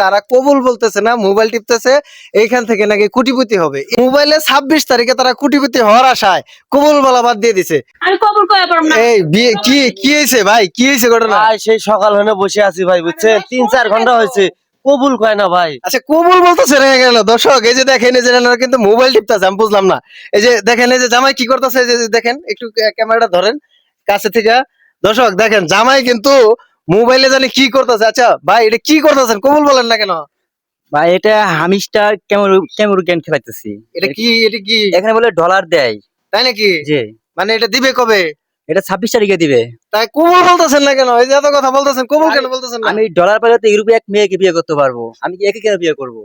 তারা কবুল বলতেছে না মোবাইল টিপতেছে এইখান থেকে নাকি কুটিপতি হবে। মোবাইলে ছাব্বিশ তারিখে তারা কুটিপতি হওয়ার আশায় কবুল বলা বাদ দিয়ে দিছে। আমি কবুল করে পারব না। এই কি কি হয়েছে ভাই? কি হয়েছে ঘটনা? সেই সকাল হলে বসে আছি ভাই বুঝছেন? তিন চার ঘণ্টা হয়েছে। কবুল কয় না ভাই? আচ্ছা কবুল বলতেছে রে গেল। দর্শক এই যে দেখেন এই যে কিন্তু মোবাইল টিপতেছে আমি বুঝলাম না। এই যে দেখেন এই যে জামাই কি করতেছে? এই যে দেখেন একটু ক্যামেরাটা ধরেন কাছে থেকে। দর্শক দেখেন জামাই কিন্তু মোবাইলে জানি কি করতেছে। আচ্ছা ভাই এটা কি করতেছেন? কবুল বলেন না কেন? ভাই এটা হামিস্টার কেমন কেমন গেম খেলাইতেছি। এটা কি এটা কি? এখানে বলে ডলার দেয়। তাই নাকি? যে মানে এটা দিবে কবে? এটা ছাব্বিশ তারিখে দিবে। তাই কবুল বলতেছেন না কেন? এই যে এত কথা বলতেছেন কবুল কেন বলতেছেন না? আমি ডলার পেলে তো ইউরোপে এক মেয়েকে বিয়ে করতে পারব। আমি কি একে কেন বিয়ে করব?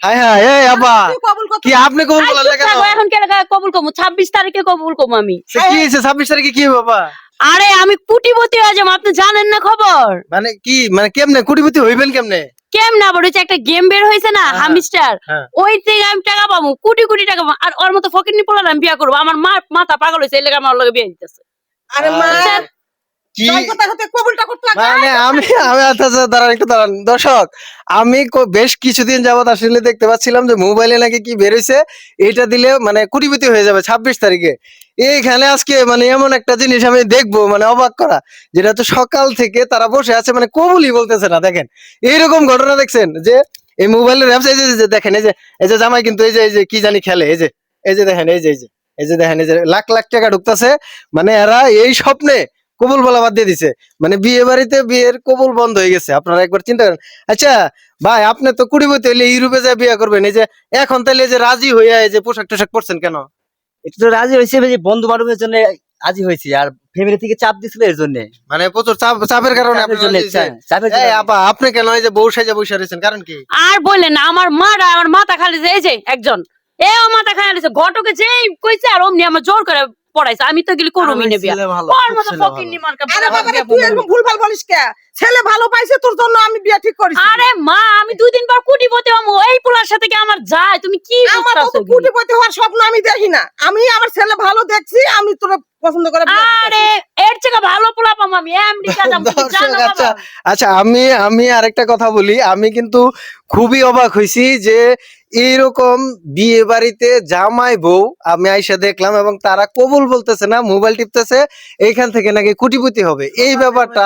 হাই হাই এই আব্বা! কবুল করতে কি আপনি কবুল বলেন না কেন? এখন কেন কবুল করব। ছাব্বিশ তারিখে কবুল করব আমি। কি ছাব্বিশ তারিখে কি হবে বাবা? আরে আমি কুটিপতি হয়ে যাব আপনি জানেন না খবর? মানে কি মানে কেমনে কুটিপতি হইবেন কেমনে? কেম আবার ওই একটা গেম বের হয়েছে না হ্যাঁ, হামিস্টার? হ্যাঁ। ওই থেকে আমি টাকা পাবো কোটি কোটি টাকা পাবো আর ওর মতো ফকির পড়ালে আমি বিয়া করব। আমার মা মাথা পাগল হয়েছে এই লেগে আমার লগে বিয়ে দিতেছে। আরে মা কি? কথা কথা হতে করতে মানে আমি আমি আচ্ছা আচ্ছা, দাঁড়ান একটু দাঁড়ান। দর্শক আমি বেশ কিছুদিন যাবত আসলে দেখতে পাচ্ছিলাম যে মোবাইলে নাকি কি বেরোইছে এটা দিলে মানে কুটিপতি হয়ে যাবে ছাব্বিশ তারিখে। এইখানে আজকে মানে এমন একটা জিনিস আমি দেখব মানে অবাক করা যেটা তো সকাল থেকে তারা বসে আছে মানে কবুলই বলতেছে না দেখেন। এইরকম ঘটনা দেখছেন যে এই মোবাইলের অ্যাপস এই যে দেখেন এই যে এই যে জামাই কিন্তু এই যে এই যে কি জানি খেলে এই যে এই যে দেখেন এই যে এই যে এই যে দেখেন এই যে লাখ লাখ টাকা ঢুকতেছে। মানে এরা এই স্বপ্নে কবুল বলা বাদ দিয়ে দিছে। মানে বিয়ে বাড়িতে বিয়ের কবুল বন্ধ হয়ে গেছে আপনারা একবার চিন্তা করেন। আচ্ছা ভাই আপনি তো কুড়িবতি হইলে ইউরোপে যায় বিয়ে করবেন এই যে এখন তাহলে যে রাজি হইয়া এই যে পোশাক টোশাক পরছেন কেন? একটু তো রাজি হয়েছে যে বন্ধু বান্ধবের জন্য রাজি হয়েছে আর ফ্যামিলি থেকে চাপ দিছিল এর জন্য। মানে প্রচুর চাপ চাপের কারণে আপনারা জন্য? চাপের জন্য। আপা আপনি কেন এই যে বউ সাজা বসে রয়েছেন কারণ কি? আর বললেন না আমার মারা আমার মাথা খালি যে এই যে একজন এ ও মাথা খালি ঘটকে যেই কইছে আর অমনি আমার জোর করে পড়াইছে। আমি তো গেলি করুমি নেবি ছেলে ভালো, ওর মতো ফকির ভালো। আরে বাবা তুই এরকম ভুলভাল বলিস কে? ছেলে ভালো পাইছে তোর জন্য আমি বিয়া ঠিক করেছি। আরে মা আমি দুই দিন পর কুটিপতি হমু এই পোলার সাথে কি আমার যায়? তুমি কি আমার তো কুটিপতি হওয়ার স্বপ্ন আমি দেখি না। আমি আমার ছেলে ভালো দেখছি আমি তোর পছন্দ করে আরে থেকে ভালো পোলা আমি আমেরিকা যাব তুমি দর্শক, জানো আচ্ছা আচ্ছা আমি আমি আরেকটা কথা বলি আমি কিন্তু খুবই অবাক হয়েছি যে এইরকম বিয়ে বাড়িতে জামাই বউ আমি আইসা দেখলাম এবং তারা কবুল বলতেছে না মোবাইল টিপতেছে এইখান থেকে নাকি কুটিপতি হবে। এই ব্যাপারটা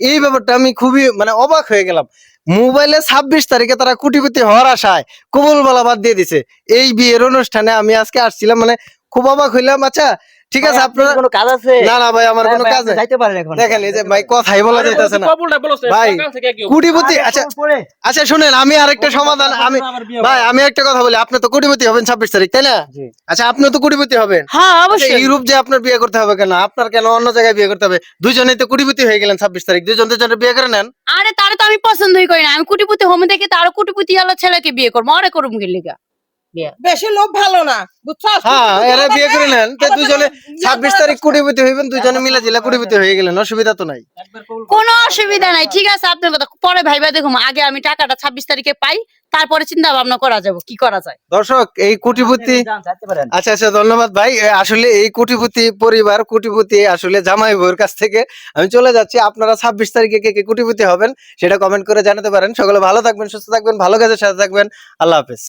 এই ব্যাপারটা আমি খুবই মানে অবাক হয়ে গেলাম। মোবাইলে ছাব্বিশ তারিখে তারা কুটিপতি হওয়ার আশায় কবুল বলা বাদ দিয়ে দিছে। এই বিয়ের অনুষ্ঠানে আমি আজকে আসছিলাম মানে খুব অবাক হইলাম আচ্ছা ঠিক আছে আপনার কোনো কাজ আছে? না না ভাই আমার হ্যাঁ, কোনো কাজ যাইতে পারেন এখন। দেখেন এই যে ভাই কথাই বলা যাইতেছে না। ভাই, থেকে কুটিপতি আচ্ছা আচ্ছা শুনেন আমি আরেকটা সমাধান আমি ভাই আমি একটা কথা বলি আপনি তো কোটিপতি হবেন ছাব্বিশ তারিখ তাই না? আচ্ছা আপনি তো কোটিপতি হবেন। হ্যাঁ আচ্ছা, অবশ্যই। ইউরোপ যে আপনার বিয়ে করতে হবে কেন? আপনার কেন অন্য জায়গায় বিয়ে করতে হবে? দুইজনেই তো কোটিপতি হয়ে গেলেন ছাব্বিশ তারিখ। দুজন দুজনের বিয়ে করে নেন। আরে তারে তো আমি পছন্দই করি না। আমি কুটিপতি হোমে দেখে তারও কুটিপতি হলো ছেলেকে বিয়ে করব। আরে করুম গেলিগা বেশি লোভ ভালো না বুঝছস? হ্যাঁ এরা বিয়ে করে নেন তো দুজনে বিয়ে ছাব্বিশ করার তারিখ চেষ্টা- হইবেন দুজনে মিলে জিলা কোটিপতি হয়ে গেলেন অসুবিধা তো নাই। কোনো অসুবিধা নাই ঠিক আছে আপনার কথা পরে ভাইবা দেখুন আগে আমি টাকাটা ছাব্বিশ তারিখে পাই তারপরে চিন্তা ভাবনা করা যাবে কি করা যায়। দর্শক এই কোটিপতি আচ্ছা আচ্ছা ধন্যবাদ ভাই। আসলে এই কোটিপতি পরিবার কোটিপতি আসলে জামাই বউয়ের কাছ থেকে আমি চলে যাচ্ছি। আপনারা ছাব্বিশ তারিখে কে কে কোটিপতি হবেন সেটা কমেন্ট করে জানাতে পারেন। সকলে ভালো থাকবেন সুস্থ থাকবেন ভালো কাজের সাথে থাকবেন। আল্লাহ হাফেজ।